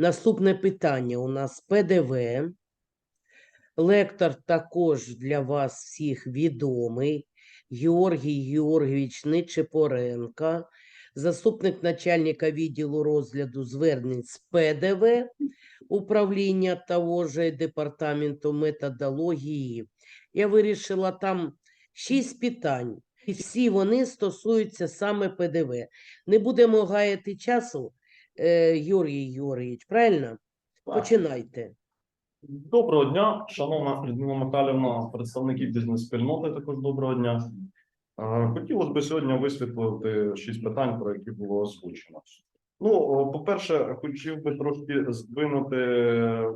Наступне питання у нас ПДВ. Лектор також для вас всіх відомий. Георгій Георгійович Нечепоренко, заступник начальника відділу розгляду звернень з ПДВ управління того же департаменту методології. Я вирішила там шість питань, і всі вони стосуються саме ПДВ. Не будемо гаяти часу, е, Георгій Георгійович, правильно? Починайте. Доброго дня, шановна Людмила Михайлівна, представники бізнес-спільноти. Також доброго дня. Е, Хотілося б сьогодні висвітлити шість питань, про які було озвучено. Ну, по-перше, хотів би трошки здвинути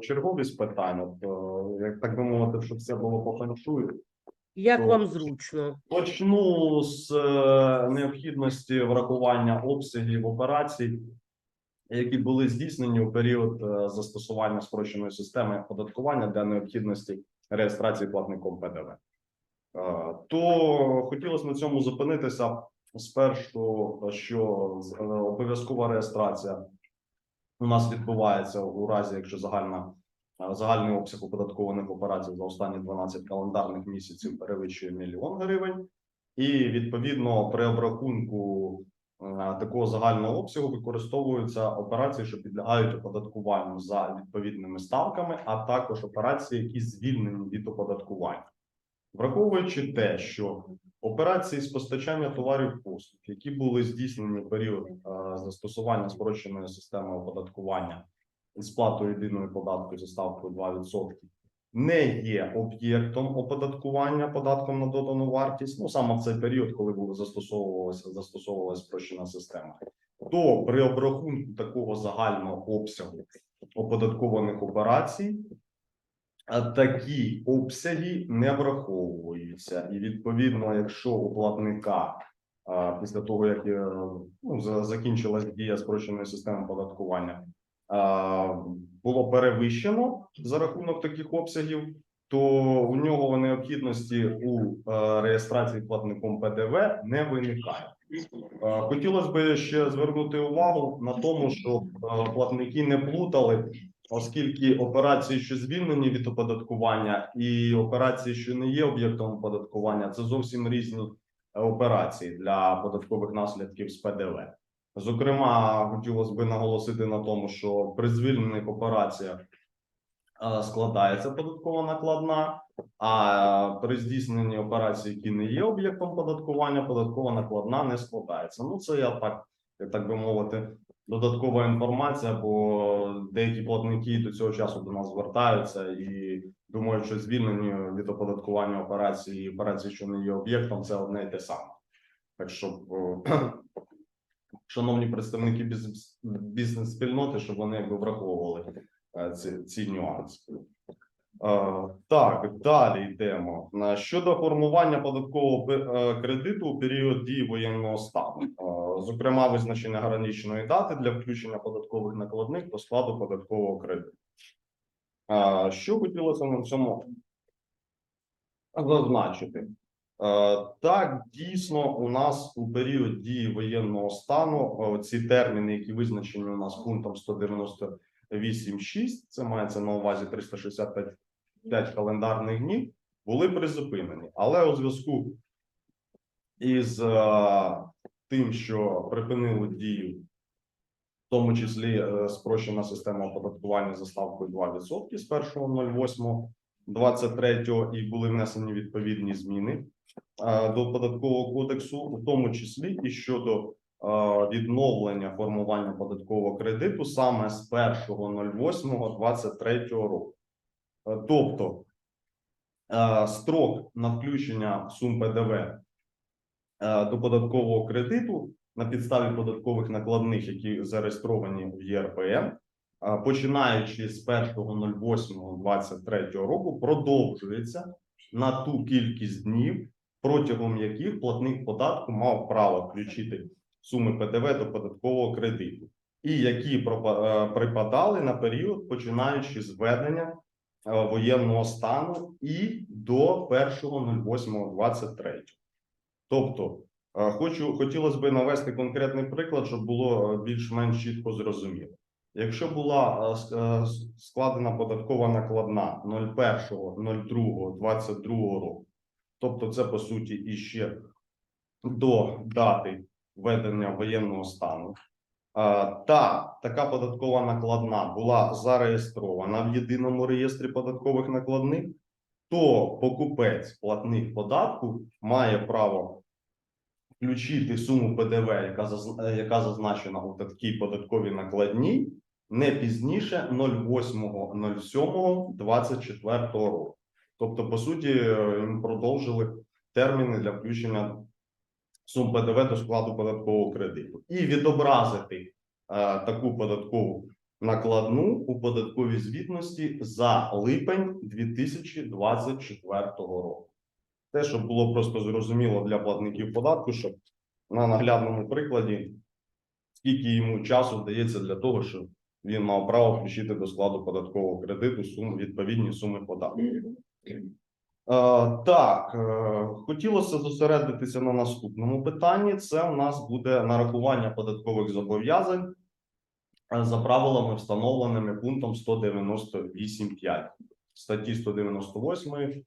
черговість питань, от, е, як так би мовити, щоб все було по феншую. Як То- вам зручно? Почну з е, необхідності врахування обсягів операцій, які були здійснені у період е, застосування спрощеної системи оподаткування для необхідності реєстрації платником ПДВ. Е, То хотілося на цьому зупинитися спершу, що е, обов'язкова реєстрація у нас відбувається у разі, якщо загальна загальний обсяг оподаткованих операцій за останні 12 календарних місяців перевищує мільйон гривень, і відповідно при обрахунку такого загального обсягу використовуються операції, що підлягають оподаткуванню за відповідними ставками, а також операції, які звільнені від оподаткування. Враховуючи те, що операції з постачання товарів послуг, які були здійснені в період е, застосування спрощеної системи оподаткування із сплатою єдиного податку за ставкою 2%, не є об'єктом оподаткування податком на додану вартість, ну саме в цей період, коли була застосовувалася застосовувалася спрощена система, то при обрахунку такого загального обсягу оподаткованих операцій такі обсяги не враховуються, і відповідно, якщо у платника після того як е, ну, закінчилась дія спрощеної системи податкування, було перевищено за рахунок таких обсягів, то у нього необхідності у е, реєстрації платником ПДВ не виникає. Е, Хотілося б ще звернути увагу на тому, щоб е, платники не плутали оскільки операції, що звільнені від оподаткування, і операції, що не є об'єктом оподаткування, це зовсім різні операції для податкових наслідків з ПДВ. Зокрема, хотілося б наголосити на тому, що при звільнених операціях е, складається податкова накладна, а при здійсненні операцій, які не є об'єктом податкування, податкова накладна не складається. Ну, це я так, так би мовити, додаткова інформація, бо деякі платники до цього часу до нас звертаються і думають, що звільнені від оподаткування операції і операції, що не є об'єктом, це одне і те саме. Так що, о, шановні представники бізнес- бізнес-спільноти, щоб вони якби враховували е, ці, ці нюанси. Е, Так, далі йдемо. Е, Щодо формування податкового кредиту у період дії воєнного стану, зокрема, визначення граничної дати для включення податкових накладних до складу податкового кредиту. Що хотілося на цьому зазначити? Е, Так, дійсно, у нас у період дії воєнного стану е, ці терміни, які визначені у нас пунктом 198.6, це мається на увазі 365 5 календарних днів були призупинені. Але у зв'язку із е, тим, що припинили дію, в тому числі спрощена система оподаткування за ставкою 2% з 1.08.23 і були внесені відповідні зміни до податкового кодексу, у тому числі і щодо е, відновлення формування податкового кредиту саме з 1.08.23 року. Е, Тобто е, строк на включення сум ПДВ е, до податкового кредиту на підставі податкових накладних, які зареєстровані в ЄРПМ, е, починаючи з 1.08.23 року, продовжується на ту кількість днів, протягом яких платник податку мав право включити суми ПДВ до податкового кредиту, і які е, припадали на період, починаючи з введення е, воєнного стану і до 1.08.23. Тобто, е, хочу хотілося б навести конкретний приклад, щоб було більш-менш чітко зрозуміло. Якщо була складена податкова накладна 01.02.22 року, тобто це по суті іще до дати введення воєнного стану, та така податкова накладна була зареєстрована в єдиному реєстрі податкових накладних, то покупець платник податку має право включити суму ПДВ, яка зазначена у такій податковій накладній, не пізніше 08.07.24 року. Тобто, по суті, е, їм продовжили терміни для включення сум ПДВ до складу податкового кредиту і відобразити е, таку податкову накладну у податковій звітності за липень 2024 року. Те, щоб було просто зрозуміло для платників податку, щоб на наглядному прикладі, скільки йому часу вдається для того, щоб він мав право включити до складу податкового кредиту сум, відповідні суми податку. Е, Так, е, хотілося зосередитися на наступному питанні. Це у нас буде нарахування податкових зобов'язань е, за правилами, встановленими пунктом 198.5 статті 198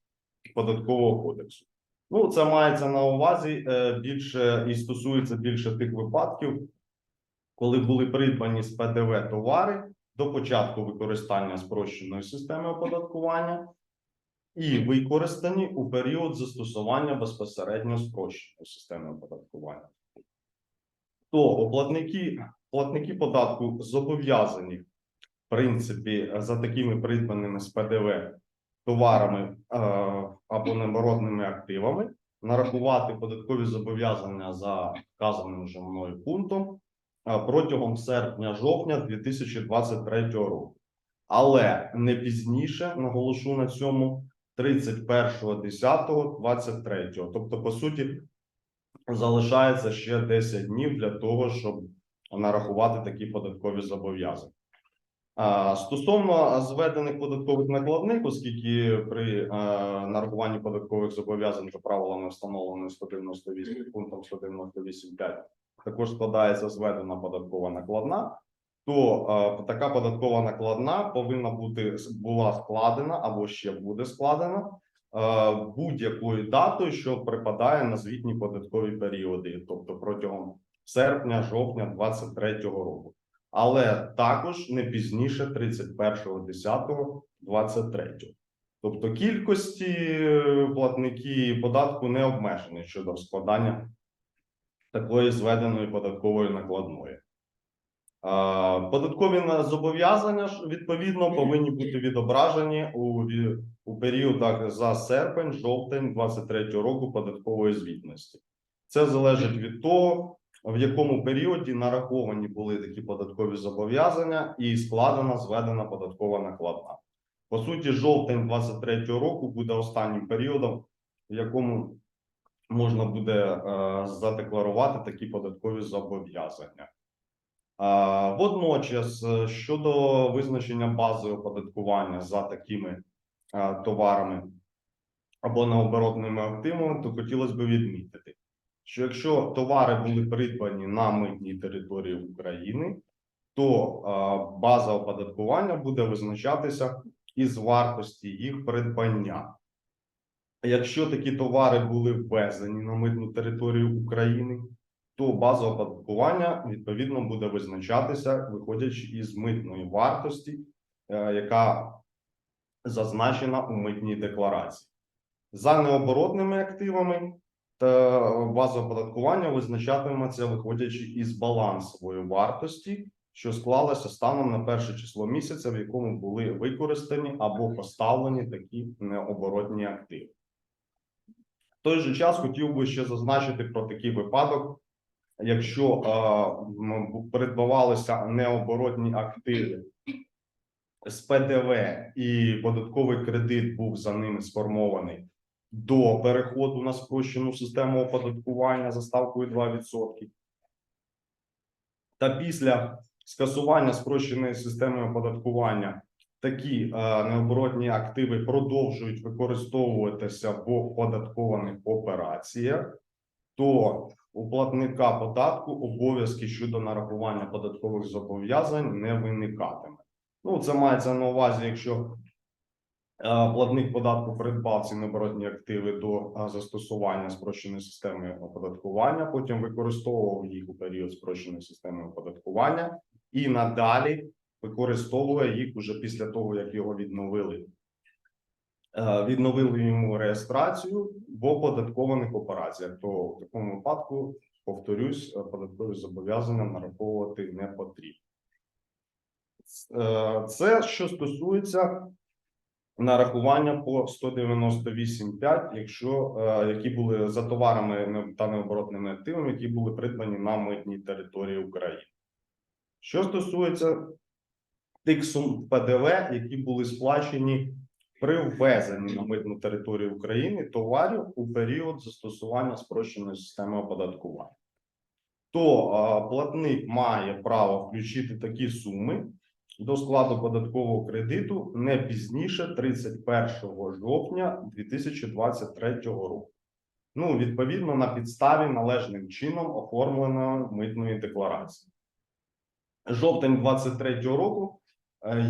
Податкового кодексу. Ну, це мається на увазі більше і стосується більше тих випадків, коли були придбані з ПДВ товари до початку використання спрощеної системи оподаткування і використані у період застосування безпосередньо спрощеної системи оподаткування. То платники, платники податку зобов'язані, в принципі, за такими придбаними з ПДВ товарами е, або необоротними активами, нарахувати податкові зобов'язання за вказаним вже мною пунктом е, протягом серпня-жовтня 2023 року. Але не пізніше, наголошу на цьому, 31.10.23. Тобто, по суті, залишається ще 10 днів для того, щоб нарахувати такі податкові зобов'язання. Стосовно зведених податкових накладних, оскільки при нарахуванні податкових зобов'язань за правилами встановленими 198 пунктом 198.5 також складається зведена податкова накладна, то е, така податкова накладна повинна бути була складена або ще буде складена е, будь-якою датою, що припадає на звітні податкові періоди, тобто протягом серпня, жовтня 2023 року але також не пізніше 31.10.23. Тобто кількості е, платники податку не обмежені щодо складання такої зведеної податкової накладної. Податкові зобов'язання відповідно повинні бути відображені у, у періодах за серпень, жовтень 23 року податкової звітності. Це залежить від того, в якому періоді нараховані були такі податкові зобов'язання і складена зведена податкова накладна. По суті, жовтень 23 року буде останнім періодом, в якому можна буде е, задекларувати такі податкові зобов'язання. Водночас, е, щодо визначення бази оподаткування за такими е, товарами або необоротними активами, то хотілося б відмітити, що якщо товари були придбані на митній території України, то база оподаткування буде визначатися із вартості їх придбання. Якщо такі товари були ввезені на митну територію України, то база оподаткування відповідно буде визначатися, виходячи із митної вартості, е, яка зазначена у митній декларації. За необоротними активами та база оподаткування визначатиметься, виходячи із балансової вартості, що склалася станом на перше число місяця, в якому були використані або поставлені такі необоротні активи. В той же час хотів би ще зазначити про такий випадок, якщо придбавалися необоротні активи з ПДВ і податковий кредит був за ними сформований до переходу на спрощену систему оподаткування за ставкою 2%. Та після скасування спрощеної системи оподаткування такі е, необоротні активи продовжують використовуватися в оподаткованих операціях, то у платника податку обов'язки щодо нарахування податкових зобов'язань не виникатиме. Ну, це мається на увазі, якщо е, платник податку придбав ці необоротні активи до е, застосування спрощеної системи оподаткування, потім використовував їх у період спрощеної системи оподаткування і надалі використовує їх уже після того, як його відновили. Е, Відновили йому реєстрацію в оподаткованих операціях, то в такому випадку, повторюсь, е, податкові зобов'язання нараховувати не потрібно. Е, Це що стосується нарахування по 198.5, якщо які були за товарами та необоротними активами, які були придбані на митній території України. Що стосується тих сум ПДВ, які були сплачені при ввезенні на митну територію України товарів у період застосування спрощеної системи оподаткування, то е, платник має право включити такі суми до складу податкового кредиту не пізніше 31 жовтня 2023 року. Ну, відповідно, на підставі належним чином оформленої митної декларації. Жовтень 2023 року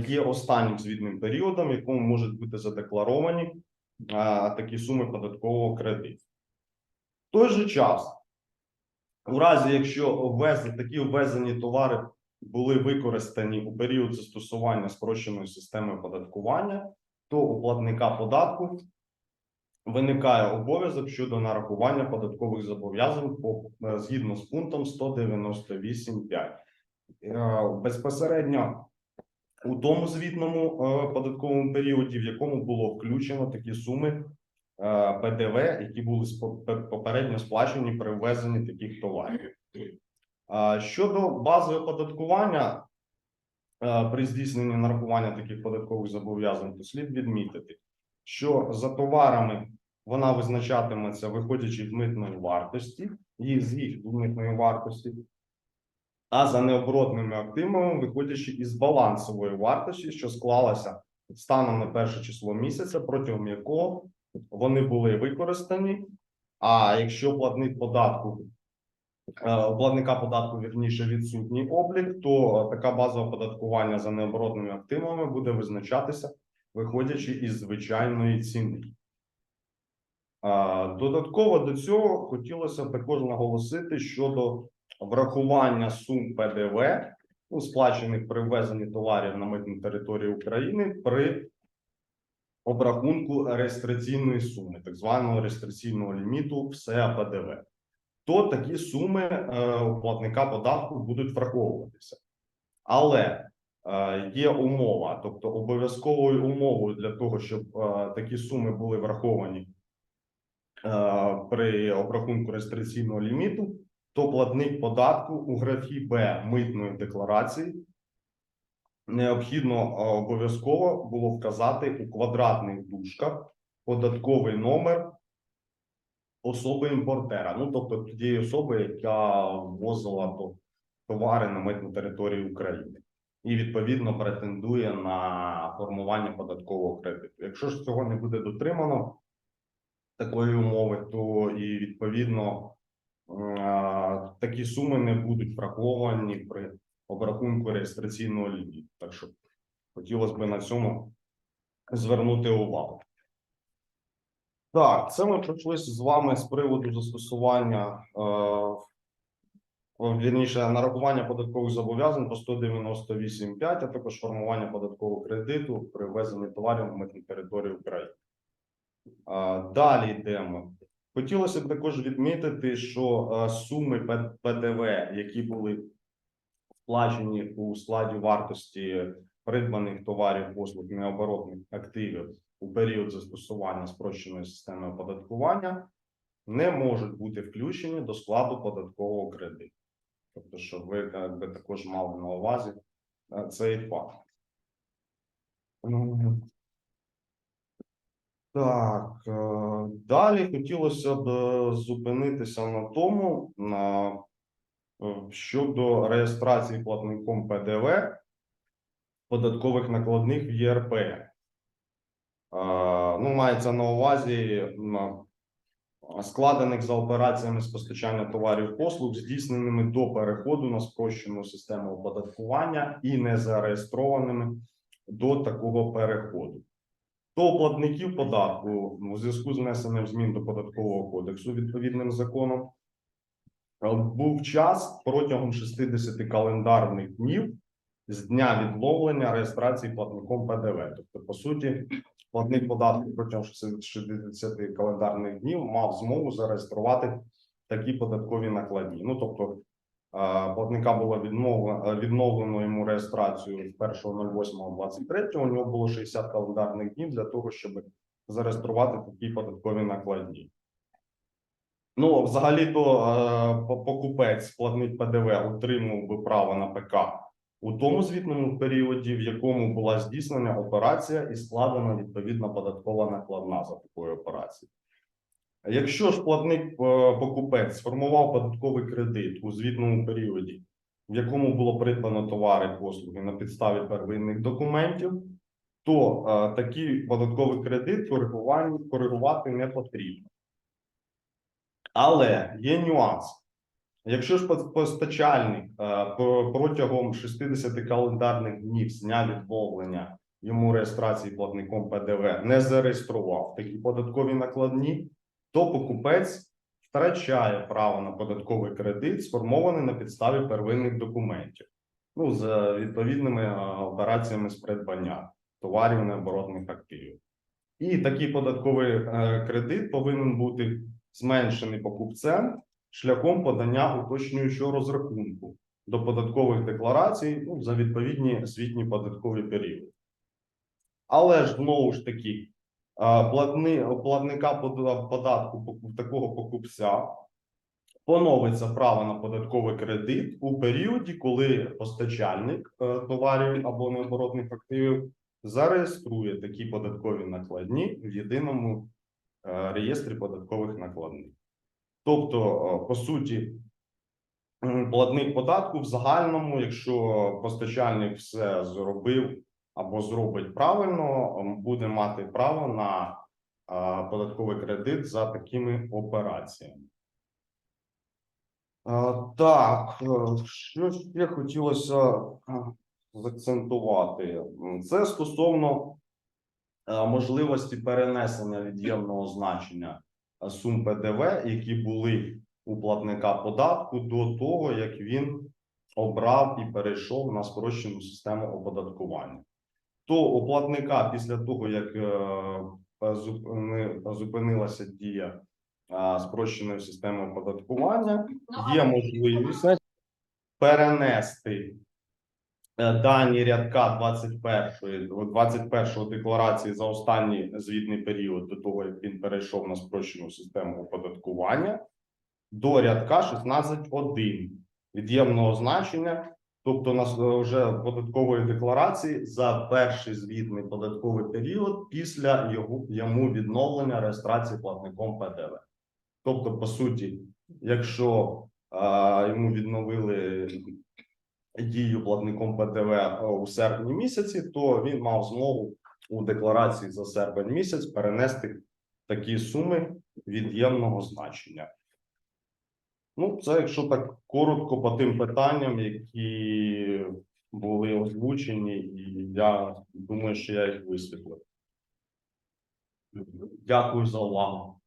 є останнім звітним періодом, в якому можуть бути задекларовані е, такі суми податкового кредиту. В той же час, у разі, якщо ввезли такі ввезені товари були використані у період застосування спрощеної системи оподаткування, то у платника податку виникає обов'язок щодо нарахування податкових зобов'язань е, згідно з пунктом 198.5. Е, Безпосередньо у тому звітному е, податковому періоді, в якому було включено такі суми е, ПДВ, які були попередньо сплачені при ввезенні таких товарів. Щодо бази оподаткування е, при здійсненні нарахування таких податкових зобов'язань, то слід відмітити, що за товарами вона визначатиметься, виходячи з митної вартості, і з їх митної вартості, а за необоротними активами, виходячи із балансової вартості, що склалася станом на перше число місяця, протягом якого вони були використані. А якщо платник податку е, платника податку вірніше відсутній облік, то така база оподаткування за необоротними активами буде визначатися, виходячи із звичайної ціни. Е, Додатково до цього хотілося також наголосити щодо врахування сум ПДВ, ну, сплачених при ввезенні товарів на митну територію України при обрахунку реєстраційної суми, так званого реєстраційного ліміту все ПДВ то такі суми е, у платника податку будуть враховуватися. Але е, є умова, тобто обов'язковою умовою для того, щоб е, такі суми були враховані е, при обрахунку реєстраційного ліміту, то платник податку у графі Б митної декларації необхідно е, обов'язково було вказати у квадратних дужках податковий номер особи імпортера, ну тобто тієї особи, яка ввозила то- товари на митну територію України, і відповідно претендує на формування податкового кредиту. Якщо ж цього не буде дотримано такої умови, то і відповідно такі суми не будуть враховані при обрахунку реєстраційного ліміту. Так що хотілося б на цьому звернути увагу. Так, це ми пройшлися з вами з приводу застосування, е, вірніше, нарахування податкових зобов'язань по 198.5, а також формування податкового кредиту при ввезенні товарів на митну територію України. Е, далі йдемо. Хотілося б також відмітити, що е, суми ПДВ, які були сплачені у складі вартості придбаних товарів, послуг необоротних активів у період застосування спрощеної системи оподаткування не можуть бути включені до складу податкового кредиту. Тобто, щоб ви як би, також мали на увазі е, цей факт. Так, е, далі хотілося б зупинитися на тому, е, щодо реєстрації платником ПДВ податкових накладних в ЄРП. Е, Ну, мається на увазі складених за операціями з постачання товарів послуг, здійсненими до переходу на спрощену систему оподаткування і не зареєстрованими до такого переходу. То платників податку у зв'язку з внесенням змін до податкового кодексу відповідним законом е, був час протягом 60 календарних днів з дня відмовлення реєстрації платником ПДВ. Тобто, по суті, платник податку протягом 60 календарних днів мав змогу зареєструвати такі податкові накладні. Ну тобто, платника було відмовлено, відновлено йому реєстрацію з 1.08.23, у нього було 60 календарних днів для того, щоб зареєструвати такі податкові накладні. Ну, взагалі-то е, покупець, платник ПДВ отримав би право на ПК у тому звітному періоді, в якому була здійснена операція і складена відповідна податкова накладна за такою операцією. Якщо ж платник е, покупець сформував податковий кредит у звітному періоді, в якому було придбано товари послуги на підставі первинних документів, то е, такий податковий кредит коригувати не потрібно. Але є нюанс. Якщо ж постачальник е, протягом 60 календарних днів з дня відмовлення йому реєстрації платником ПДВ не зареєстрував такі податкові накладні, то покупець втрачає право на податковий кредит, сформований на підставі первинних документів, ну з е, відповідними е, операціями з придбання товарів необоротних активів. І такий податковий е, кредит повинен бути зменшений покупцем шляхом подання уточнюючого розрахунку до податкових декларацій ну, за відповідні освітні податкові періоди. Але ж знову ж таки, платника податку такого покупця поновиться право на податковий кредит у періоді, коли постачальник е, товарів або необоротних активів зареєструє такі податкові накладні в єдиному е, реєстрі податкових накладних. Тобто, е, по суті, платник податку в загальному, якщо постачальник все зробив або зробить правильно, буде мати право на податковий кредит за такими операціями. Так, е, що ще хотілося е, заакцентувати? М, Це стосовно е, можливості перенесення від'ємного значення е, сум ПДВ, які були у платника податку до того, як він обрав і перейшов на спрощену систему оподаткування. То у платника після того, як е, зупинилася дія спрощеної системи оподаткування, є можливість перенести е, дані рядка 21 о, 21 декларації за останній звітний період до того, як він перейшов на спрощену систему оподаткування, до рядка 16.1 від'ємного значення, тобто на с- вже податкової декларації за перший звітний податковий період після його йому відновлення реєстрації платником ПДВ. Тобто, по суті, якщо а, йому відновили дію платником ПДВ е, у серпні місяці, то він мав змогу у декларації за серпень місяць перенести такі суми від'ємного значення. Ну, це якщо так коротко по тим питанням, які були озвучені, і я думаю, що я їх висвітлив. Дякую за увагу.